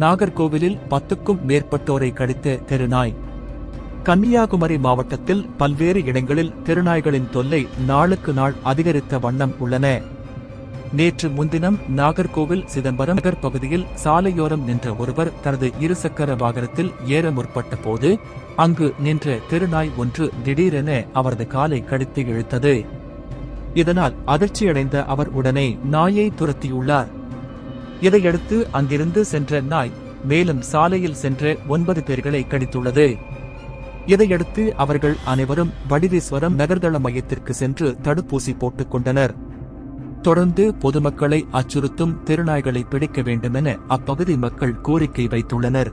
நாகர்கோவிலில் பத்துக்கும் மேற்பட்டோரை கடித்த தெருநாய். கன்னியாகுமரி மாவட்டத்தில் பல்வேறு இடங்களில் தெருநாய்களின் தொல்லை நாளுக்கு நாள் அதிகரித்த வண்ணம் உள்ளன. நேற்று முன்தினம் நாகர்கோவில் சிதம்பரம் நகர் பகுதியில் சாலையோரம் நின்ற ஒருவர் தனது இருசக்கர வாகனத்தில் ஏற முற்பட்ட போது அங்கு நின்ற தெருநாய் ஒன்று திடீரென அவரது காலை கடித்து இழுத்தது. இதனால் அதிர்ச்சியடைந்த அவர் உடனே நாயை துரத்தியுள்ளார். இதையடுத்து அங்கிருந்து சென்ற நாய் மேலும் சாலையில் சென்ற ஒன்பது பேர்களை கடித்துள்ளது. இதையடுத்து அவர்கள் அனைவரும் வடிதீஸ்வரம் நகர்தள மையத்திற்கு சென்று தடுப்பூசி போட்டுக் கொண்டனர். தொடர்ந்து பொதுமக்களை அச்சுறுத்தும் திருநாய்களை பிடிக்க வேண்டுமென அப்பகுதி மக்கள் கோரிக்கை வைத்துள்ளனர்.